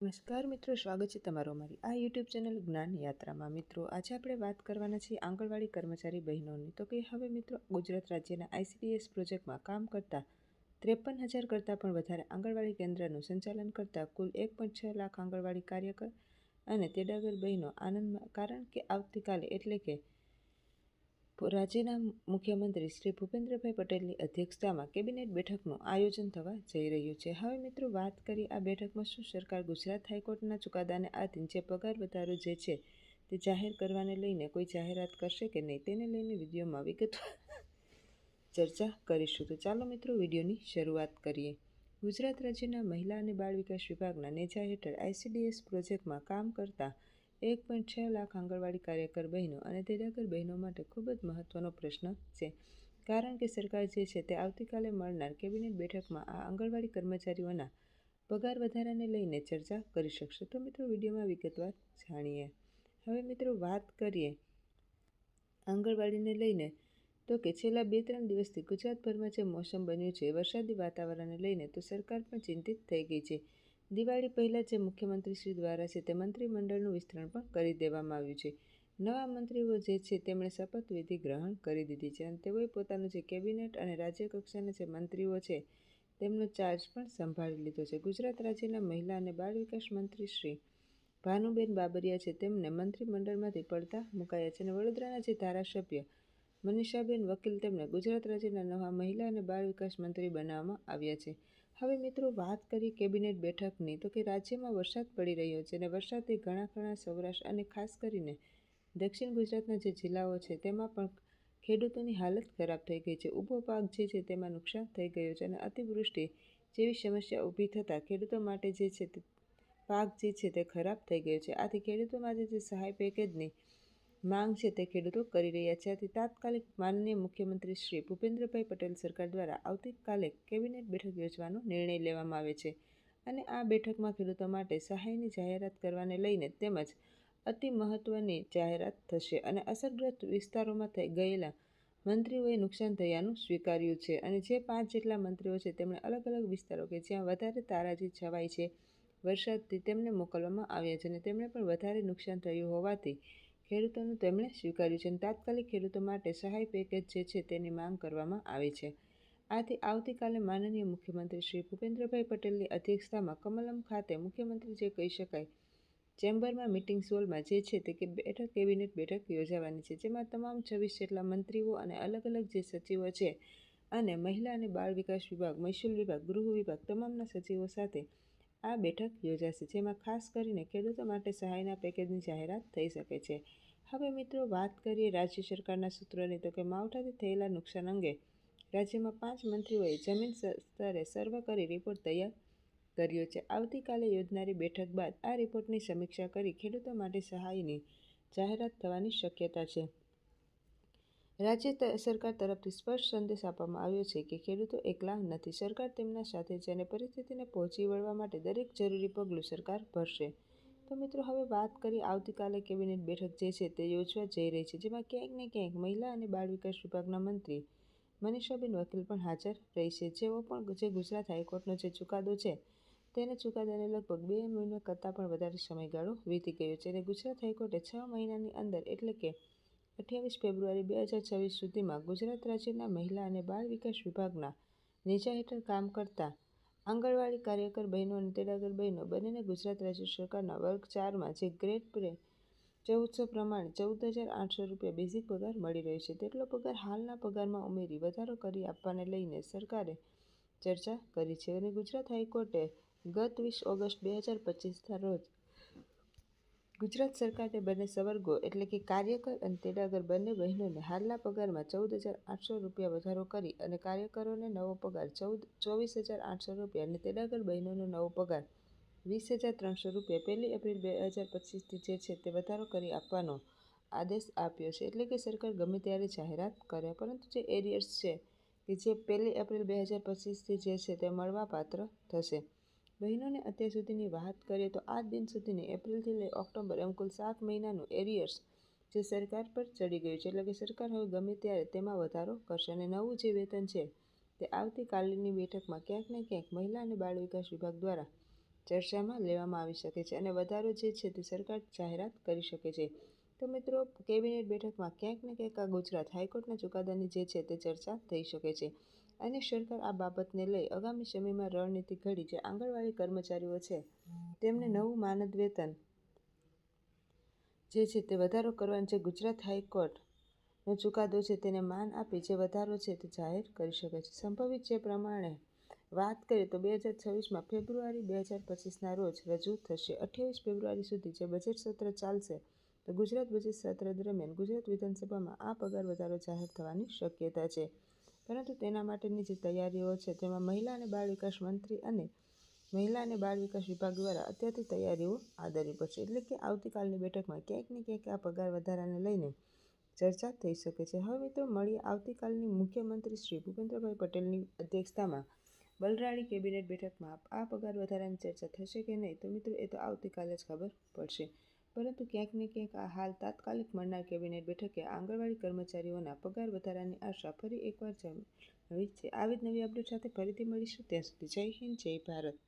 નમસ્કાર મિત્રો, સ્વાગત છે તમારો અમારી આ યુટ્યુબ ચેનલ જ્ઞાન યાત્રામાં. મિત્રો, આજે આપણે વાત કરવાના છીએ આંગણવાડી કર્મચારી બહેનોની. તો કે હવે મિત્રો, ગુજરાત રાજ્યના આઈસીડીએસ પ્રોજેક્ટમાં કામ કરતા ત્રેપન હજાર કરતાં પણ વધારે આંગણવાડી કેન્દ્રનું સંચાલન કરતા કુલ એક પોઈન્ટ છ લાખ આંગણવાડી કાર્યકર અને તેડાગર બહેનો આનંદમાં. કારણ કે આવતીકાલે એટલે કે રાજ્યના મુખ્યમંત્રી શ્રી ભૂપેન્દ્રભાઈ પટેલની અધ્યક્ષતામાં કેબિનેટ બેઠકનું આયોજન થવા જઈ રહ્યું છે. હવે મિત્રો વાત કરીએ આ બેઠકમાં શું સરકાર ગુજરાત હાઈકોર્ટના ચુકાદાને આધીન જે પગાર વધારો જે છે તે જાહેર કરવાને લઈને કોઈ જાહેરાત કરશે કે નહીં તેને લઈને વિડીયોમાં વિગતવાર ચર્ચા કરીશું. તો ચાલો મિત્રો વિડીયોની શરૂઆત કરીએ. ગુજરાત રાજ્યના મહિલા અને બાળ વિકાસ વિભાગના નેજા હેઠળ આઈસીડીએસ પ્રોજેક્ટમાં કામ કરતા એક પોઈન્ટ છ લાખ આંગણવાડી કાર્યકર બહેનો અને તેડાગર બહેનો માટે ખૂબ જ મહત્વનો પ્રશ્ન છે. કારણ કે સરકાર જે છે તે આવતીકાલે મળનાર કેબિનેટ બેઠકમાં આ આંગણવાડી કર્મચારીઓના પગાર વધારાને લઈને ચર્ચા કરી શકશે. તો મિત્રો, વિડીયોમાં વિગતવાર જાણીએ. હવે મિત્રો, વાત કરીએ આંગણવાડીને લઈને. તો કે છેલ્લા બે ત્રણ દિવસથી ગુજરાતભરમાં જે મોસમ બન્યું છે, વરસાદી વાતાવરણને લઈને તો સરકાર પણ ચિંતિત થઈ ગઈ છે. દિવાળી પહેલાં જે મુખ્યમંત્રી શ્રી દ્વારા છે તે મંત્રીમંડળનું વિસ્તરણ પણ કરી દેવામાં આવ્યું છે. નવા મંત્રીઓ જે છે તેમણે શપથવિધિ ગ્રહણ કરી દીધી છે અને તેઓએ પોતાનું જે કેબિનેટ અને રાજ્ય કક્ષાના જે મંત્રીઓ છે તેમનો ચાર્જ પણ સંભાળી લીધો છે. ગુજરાત રાજ્યના મહિલા અને બાળ વિકાસ મંત્રી શ્રી ભાનુબેન બાબરિયા છે તેમને મંત્રીમંડળમાંથી પડતા મુકાયા છે અને વડોદરાના જે ધારાસભ્ય મનીષાબેન વકીલ તેમને ગુજરાત રાજ્યના નવા મહિલા અને બાળ વિકાસ મંત્રી બનાવવામાં આવ્યા છે. હવે મિત્રો વાત કરીએ કેબિનેટ બેઠકની, તો કે રાજ્યમાં વરસાદ પડી રહ્યો છે અને વરસાદે ઘણા ઘણા સૌરાષ્ટ્ર અને ખાસ કરીને દક્ષિણ ગુજરાતના જે જિલ્લાઓ છે, તેમાં પણ ખેડૂતોની હાલત ખરાબ થઈ ગઈ છે. ઊભો પાક જે છે તેમાં નુકસાન થઈ ગયું છે અને અતિવૃષ્ટિ જેવી સમસ્યા ઊભી થતાં ખેડૂતો માટે જે છે તે પાક જે છે તે ખરાબ થઈ ગયો છે. આથી ખેડૂતો માટે જે સહાય પેકેજની માંગ છે તે ખેડૂતો કરી રહ્યા છે. આથી તાત્કાલિક માનનીય મુખ્યમંત્રી શ્રી ભૂપેન્દ્રભાઈ પટેલ સરકાર દ્વારા આવતીકાલે કેબિનેટ બેઠક યોજવાનો નિર્ણય લેવામાં આવે છે અને આ બેઠકમાં ખેડૂતો માટે સહાયની જાહેરાત કરવાને લઈને તેમજ અતિ મહત્વની જાહેરાત થશે અને અસરગ્રસ્ત વિસ્તારોમાં થઈ ગયેલા મંત્રીઓએ નુકસાન થયાનું સ્વીકાર્યું છે અને જે પાંચ જેટલા મંત્રીઓ છે તેમણે અલગ અલગ વિસ્તારો કે જ્યાં વધારે તારાજી છવાય છે વરસાદથી તેમને મોકલવામાં આવ્યા છે અને તેમણે પણ વધારે નુકસાન થયું હોવાથી ખેડૂતોનું તેમણે સ્વીકાર્યું છે અને તાત્કાલિક ખેડૂતો માટે સહાય પેકેજ જે છે તેની માંગ કરવામાં આવી છે. આથી આવતીકાલે માનનીય મુખ્યમંત્રી શ્રી ભૂપેન્દ્રભાઈ પટેલની અધ્યક્ષતામાં કમલમ ખાતે મુખ્યમંત્રી જે કહી શકાય, ચેમ્બરમાં મિટિંગ સોલમાં જે છે તે કે બેઠક કેબિનેટ બેઠક યોજાવાની છે, જેમાં તમામ છવ્વીસ જેટલા મંત્રીઓ અને અલગ અલગ જે સચિવો છે અને મહિલા અને બાળ વિકાસ વિભાગ, મહેસૂલ વિભાગ, ગૃહ વિભાગ, તમામના સચિવો સાથે આ બેઠક યોજાશે, જેમાં ખાસ કરીને ખેડૂતો માટે સહાયના પેકેજની જાહેરાત થઈ શકે છે. હવે મિત્રો, વાત કરીએ રાજ્ય સરકારના સૂત્રોની. તો કે માવઠાથી થયેલા નુકસાન અંગે રાજ્યમાં પાંચ મંત્રીઓએ જમીન સ્તરે સર્વે કરી રિપોર્ટ તૈયાર કર્યો છે. આવતીકાલે યોજનારી બેઠક બાદ આ રિપોર્ટની સમીક્ષા કરી ખેડૂતો માટે સહાયની જાહેરાત થવાની શક્યતા છે. રાજ્ય સરકાર તરફથી સ્પષ્ટ સંદેશ આપવામાં આવ્યો છે કે ખેડૂતો એકલા નથી. સરકાર તેમના સાથે છે અને પરિસ્થિતિને પહોંચી વળવા માટે દરેક જરૂરી પગલું સરકાર ભરશે. તો મિત્રો, હવે વાત કરીએ આવતીકાલે કેબિનેટ બેઠક જે છે તે યોજવા જઈ રહી છે, જેમાં ક્યાંક ને ક્યાંક મહિલા અને બાળ વિકાસ વિભાગના મંત્રી મનીષાબેન વકીલ પણ હાજર રહેશે. જેઓ પણ જે ગુજરાત હાઈકોર્ટનો જે ચુકાદો છે, તેને ચુકાદાને લગભગ બે મહિના કરતાં પણ વધારે સમયગાળો વીતી ગયો છે અને ગુજરાત હાઈકોર્ટે છ મહિનાની અંદર એટલે કે અઠ્યાવીસ ફેબ્રુઆરી બે હજાર છવ્વીસ સુધીમાં ગુજરાત રાજ્યના મહિલા અને બાળ વિકાસ વિભાગના નીચા હેઠળ કામ કરતા આંગણવાડી કાર્યકર બહેનો અને તેડાગર બહેનો બંનેને ગુજરાત રાજ્ય સરકારના વર્ગ ચારમાં જે ગ્રેડ પ્રે ચૌદસો પ્રમાણે ચૌદ હજાર આઠસો રૂપિયા બેઝિક પગાર મળી રહ્યો છે, તેટલો પગાર હાલના પગારમાં ઉમેરી વધારો કરી આપવાને લઈને સરકારે ચર્ચા કરી છે અને ગુજરાત હાઈકોર્ટે ગત વીસ ઓગસ્ટ બે હજાર પચીસના રોજ ગુજરાત સરકારે બંને સવર્ગો એટલે કે કાર્યકર અને તેડાગર બંને બહેનોને હાલના પગારમાં ચૌદ હજાર આઠસો રૂપિયા વધારો કરી અને કાર્યકરોને નવો પગાર ચૌદ, ચોવીસ હજાર આઠસો રૂપિયા અને તેડાગર બહેનોનો નવો પગાર વીસ હજાર ત્રણસો રૂપિયા પહેલી એપ્રિલ બે હજાર પચીસથી જે છે તે વધારો કરી આપવાનો આદેશ આપ્યો છે. એટલે કે સરકાર ગમે ત્યારે જાહેરાત કરે, પરંતુ જે એરિયર્સ છે કે જે પહેલી એપ્રિલ બે હજાર પચીસથી જે છે તે મળવાપાત્ર થશે. બહેનોને અત્યાર સુધીની વાત કરીએ તો આજ દિન સુધીની એપ્રિલથી લઈ ઓક્ટોબર એમ કુલ સાત મહિનાનું એરિયર્સ જે સરકાર પર ચડી ગયું છે. એટલે કે સરકાર હવે ગમે ત્યારે તેમાં વધારો કરશે અને નવું જે વેતન છે તે આવતીકાલની બેઠકમાં ક્યાંક ને ક્યાંક મહિલા અને બાળ વિકાસ વિભાગ દ્વારા ચર્ચામાં લેવામાં આવી શકે છે અને વધારો જે છે તે સરકાર જાહેરાત કરી શકે છે. તો મિત્રો, કેબિનેટ બેઠકમાં ક્યાંક ને ક્યાંક આ ગુજરાત હાઈકોર્ટના ચુકાદાની જે છે તે ચર્ચા થઈ શકે છે. અને સરકાર આ બાબતને લઈ આગામી સમયમાં રણનીતિ ઘડી જે આંગણવાડી કર્મચારીઓ છે, તેમને નવું માનદ વેતન જે છે તે વધારો કરવાનો જે ગુજરાત હાઈકોર્ટનો ચુકાદો છે તેને માન આપી જે વધારો છે તે જાહેર કરી શકે છે. સંભવિત જે પ્રમાણે વાત કરીએ તો બે હજાર છવ્વીસમાં ફેબ્રુઆરી બે હજાર પચીસના રોજ રજૂ થશે. અઠ્યાવીસ ફેબ્રુઆરી સુધી જે બજેટ સત્ર ચાલશે, તો ગુજરાત બજેટ સત્ર દરમિયાન ગુજરાત વિધાનસભામાં આ પગાર વધારો જાહેર થવાની શક્યતા છે. પરંતુ તેના માટેની જે તૈયારીઓ છે, તેમાં મહિલા અને બાળ વિકાસ મંત્રી અને મહિલા અને બાળ વિકાસ વિભાગ દ્વારા અત્યારથી તૈયારીઓ આદરવી પડશે એટલે કે આવતીકાલની બેઠકમાં ક્યાંક ને ક્યાંક આ પગાર વધારાને લઈને ચર્ચા થઈ શકે છે. હવે મિત્રો મળીએ આવતીકાલની મુખ્યમંત્રી શ્રી ભૂપેન્દ્રભાઈ પટેલની અધ્યક્ષતામાં. બલરાણી કેબિનેટ બેઠકમાં આ પગાર વધારાની ચર્ચા થશે કે નહીં? તો મિત્રો, એ તો આવતીકાલે જ ખબર પડશે. પરંતુ ક્યાંક ને ક્યાંક આ હાલ તાત્કાલિક મળનાર કેબિનેટ બેઠકે આંગણવાડી કર્મચારીઓના પગાર વધારાની આશા ફરી એકવાર જમી છે. આવી જ નવી અપડેટ સાથે ફરીથી મળીશું. ત્યાં સુધી જય હિન્દ, જય ભારત.